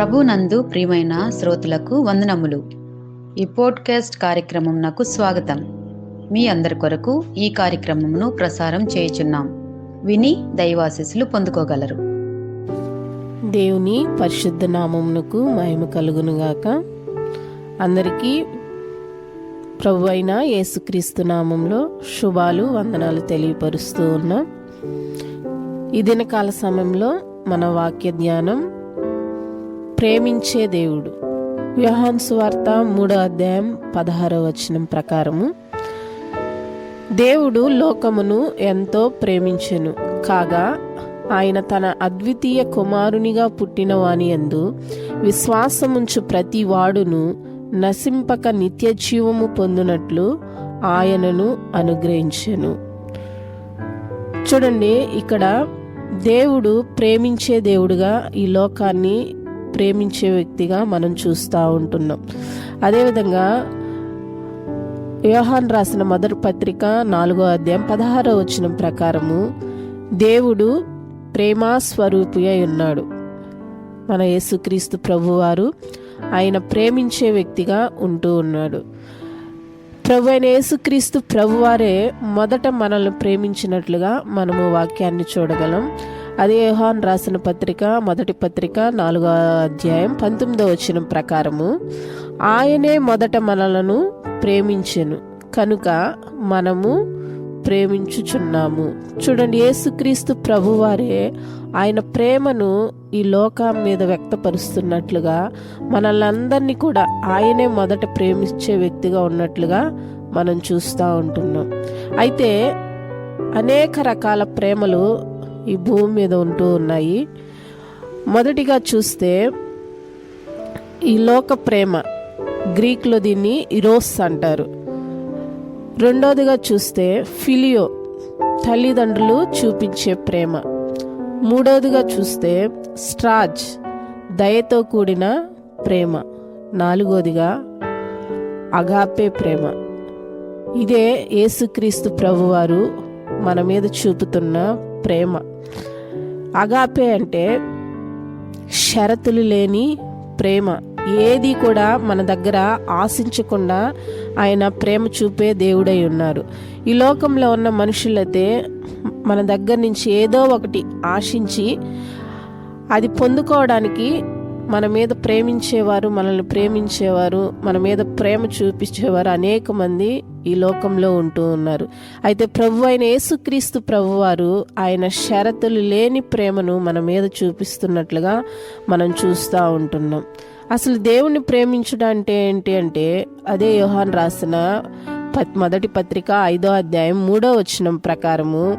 ప్రభునందు ప్రియమైన శ్రోతలకు వందనములు. ఈ పోడ్కాస్ట్ కార్యక్రమం నాకు స్వాగతం. మీ అందరి కొరకు ఈ కార్యక్రమమును ప్రసారం చేయుచున్నాం. విని దైవాశీస్సులు పొందుకోగలరు. దేవుని పరిశుద్ధ నామమునకు మహిమ కలుగునుగాక. అందరికీ ప్రభు అయిన యేసుక్రీస్తు నామంలో శుభాలు వందనాలు తెలియపరుస్తూ ఉన్నాం. ఈ దినకాల సమయంలో మన వాక్య ధ్యానం ప్రేమించే దేవుడు. వ్యవహాన్ సువార్త మూడో అధ్యాయం పదహారో వచనం ప్రకారము. దేవుడు లోకమును ఎంతో ప్రేమించెను. కాగా ఆయన తన అద్వితీయ కుమారునిగా పుట్టిన వాని యందు విశ్వాసముంచు ప్రతి వాడును నశింపక నిత్య జీవము పొందినట్లు ఆయనను అనుగ్రహించెను. చూడండి ఇక్కడ దేవుడు ప్రేమించే దేవుడుగా ఈ లోకాన్ని ప్రేమించే వ్యక్తిగా మనం చూస్తూ ఉంటున్నాం. అదేవిధంగా యోహాన్ రాసిన మొదటి పత్రిక నాలుగో అధ్యాయం పదహారో వచ్చిన ప్రకారము దేవుడు ప్రేమా స్వరూపి అయి ఉన్నాడు. మన యేసుక్రీస్తు ప్రభువారు ఆయన ప్రేమించే వ్యక్తిగా ఉంటూ ఉన్నాడు. ప్రభు అయిన యేసుక్రీస్తు ప్రభువారే మొదట మనల్ని ప్రేమించినట్లుగా మనము వాక్యాన్ని చూడగలం. అది యోహాన్ రాసిన పత్రిక మొదటి పత్రిక నాలుగో అధ్యాయం పంతొమ్మిదో వచ్చిన ప్రకారము. ఆయనే మొదట మనలను ప్రేమించెను. కనుక మనము ప్రేమించుచున్నాము. చూడండి యేసుక్రీస్తు ప్రభువారే ఆయన ప్రేమను ఈ లోకం మీద వ్యక్తపరుస్తున్నట్లుగా మనల్ని కూడా ఆయనే మొదట ప్రేమించే వ్యక్తిగా ఉన్నట్లుగా మనం చూస్తూ ఉంటున్నాం. అయితే అనేక రకాల ప్రేమలు ఈ భూమి మీద ఉంటూ ఉన్నాయి. మొదటిగా చూస్తే ఈ లోక ప్రేమ గ్రీక్లో దీన్ని ఇరోస్ అంటారు. రెండోదిగా చూస్తే ఫిలియో తల్లిదండ్రులు చూపించే ప్రేమ. మూడోదిగా చూస్తే స్ట్రాజ్ దయతో కూడిన ప్రేమ. నాలుగోదిగా అగాపే ప్రేమ. ఇదే యేసుక్రీస్తు ప్రభువారు మన మీద చూపుతున్న ప్రేమ. అగాపే అంటే షరతులు లేని ప్రేమ. ఏది కూడా మన దగ్గర ఆశించకుండా ఆయన ప్రేమ చూపే దేవుడై ఉన్నారు. ఈ లోకంలో ఉన్న మనుషులైతే మన దగ్గర నుంచి ఏదో ఒకటి ఆశించి అది పొందుకోవడానికి మన మీద ప్రేమించేవారు మనల్ని ప్రేమించేవారు మన మీద ప్రేమ చూపించేవారు అనేక మంది ఈ లోకంలో ఉంటూ ఉన్నారు. అయితే ప్రభు అయిన యేసుక్రీస్తు ప్రభువారు ఆయన షరతులు లేని ప్రేమను మన మీద చూపిస్తున్నట్లుగా మనం చూస్తూ ఉంటున్నాం. అసలు దేవుణ్ణి ప్రేమించడం అంటే ఏంటి అంటే అదే యోహాన్ రాసిన పత్ మొదటి పత్రిక ఐదో అధ్యాయం మూడో వచనం ప్రకారము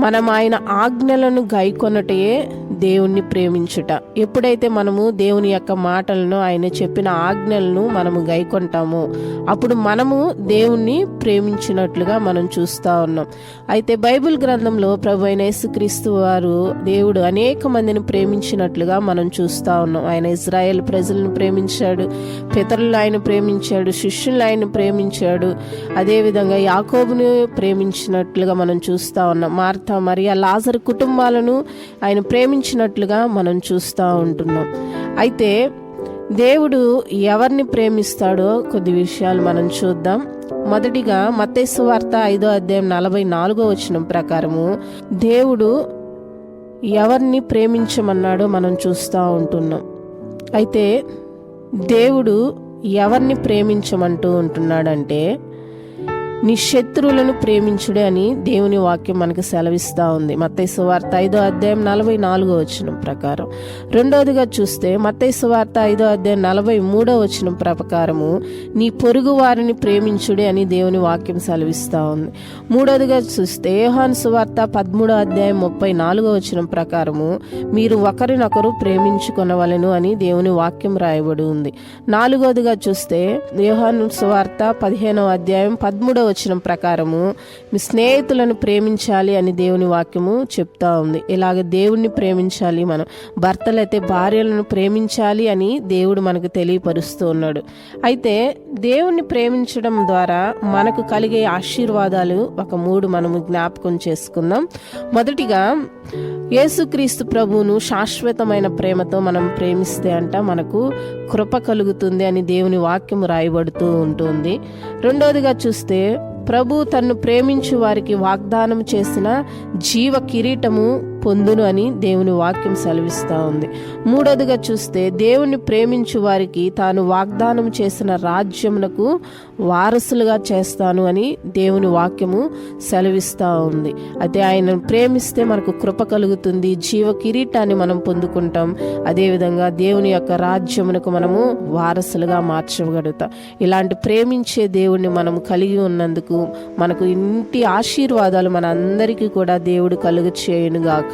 మనం ఆయన ఆజ్ఞలను గైకొనటయే దేవుణ్ణి ప్రేమించుట. ఎప్పుడైతే మనము దేవుని యొక్క మాటలను ఆయన చెప్పిన ఆజ్ఞలను మనము గైకొంటామో అప్పుడు మనము దేవుణ్ణి ప్రేమించినట్లుగా మనం చూస్తూ ఉన్నాం. అయితే బైబిల్ గ్రంథంలో ప్రభు అయిన యేసుక్రీస్తు వారు దేవుడు అనేక మందిని ప్రేమించినట్లుగా మనం చూస్తూ ఉన్నాం. ఆయన ఇజ్రాయెల్ ప్రజలను ప్రేమించాడు పితరులు ఆయన ప్రేమించాడు శిష్యులు ఆయన ప్రేమించాడు అదేవిధంగా యాకోబుని ప్రేమించినట్లుగా మనం చూస్తూ ఉన్నాం. మార్త మరియా లాజర్ కుటుంబాలను ఆయన ప్రేమించినట్లుగా మనం చూస్తూ ఉంటున్నాం. అయితే దేవుడు ఎవరిని ప్రేమిస్తాడో కొద్ది విషయాలు మనం చూద్దాం. మొదటిగా మతేసు వార్త ఐదో అధ్యాయం నలభై నాలుగో వచనం ప్రకారము దేవుడు ఎవరిని ప్రేమించమన్నాడో మనం చూస్తూ ఉంటున్నాం. అయితే దేవుడు ఎవరిని ప్రేమించమంటూ ఉంటున్నాడంటే నీ శత్రువులను ప్రేమించుడే అని దేవుని వాక్యం మనకు సెలవిస్తూ ఉంది. మత్తైసు వార్త ఐదో అధ్యాయం నలభై నాలుగో వచనం ప్రకారం. రెండోదిగా చూస్తే మత్తైసు వార్త ఐదో అధ్యాయం నలభై మూడో వచనం ప్రకారము నీ పొరుగు వారిని ప్రేమించుడే అని దేవుని వాక్యం సెలవిస్తూ ఉంది. మూడోదిగా చూస్తే యోహాన్ సువార్త పదమూడో అధ్యాయం ముప్పై నాలుగో వచనం ప్రకారము మీరు ఒకరినొకరు ప్రేమించుకొనవలెను అని దేవుని వాక్యం రాయబడి ఉంది. నాలుగోదిగా చూస్తే యోహాన్ సువార్త పదిహేనో అధ్యాయం పదమూడవ వచనం ప్రకారము మీ స్నేహితులను ప్రేమించాలి అని దేవుని వాక్యము చెప్తా ఉంది. ఇలాగ దేవుణ్ణి ప్రేమించాలి మనం? భర్తలైతే భార్యలను ప్రేమించాలి అని దేవుడు మనకు తెలియపరుస్తూ ఉన్నాడు. అయితే దేవుణ్ణి ప్రేమించడం ద్వారా మనకు కలిగే ఆశీర్వాదాలు ఒక మూడు మనము జ్ఞాపకం చేసుకుందాం. మొదటిగా యేసుక్రీస్తు ప్రభువును శాశ్వతమైన ప్రేమతో మనం ప్రేమిస్తే అంట మనకు కృప కలుగుతుంది అని దేవుని వాక్యం రాయబడుతూ ఉంటుంది. రెండవదిగా చూస్తే ప్రభు తన్ను ప్రేమించు వారికి వాగ్దానం చేసిన జీవ కిరీటము పొందును అని దేవుని వాక్యం సెలవిస్తూ ఉంది. మూడోదిగా చూస్తే దేవుని ప్రేమించు వారికి తాను వాగ్దానం చేసిన రాజ్యమునకు వారసులుగా చేస్తాను అని దేవుని వాక్యము సెలవిస్తూ ఉంది. అయితే ఆయన ప్రేమిస్తే మనకు కృప కలుగుతుంది జీవ కిరీటాన్ని మనం పొందుకుంటాం. అదేవిధంగా దేవుని యొక్క రాజ్యమునకు మనము వారసులుగా మార్చగలుగుతాం ఇలాంటి ప్రేమించే దేవుణ్ణి మనం కలిగి ఉన్నందుకు మనకు ఇంటి ఆశీర్వాదాలు మన అందరికీ కూడా దేవుడు కలుగు చేయనుగాక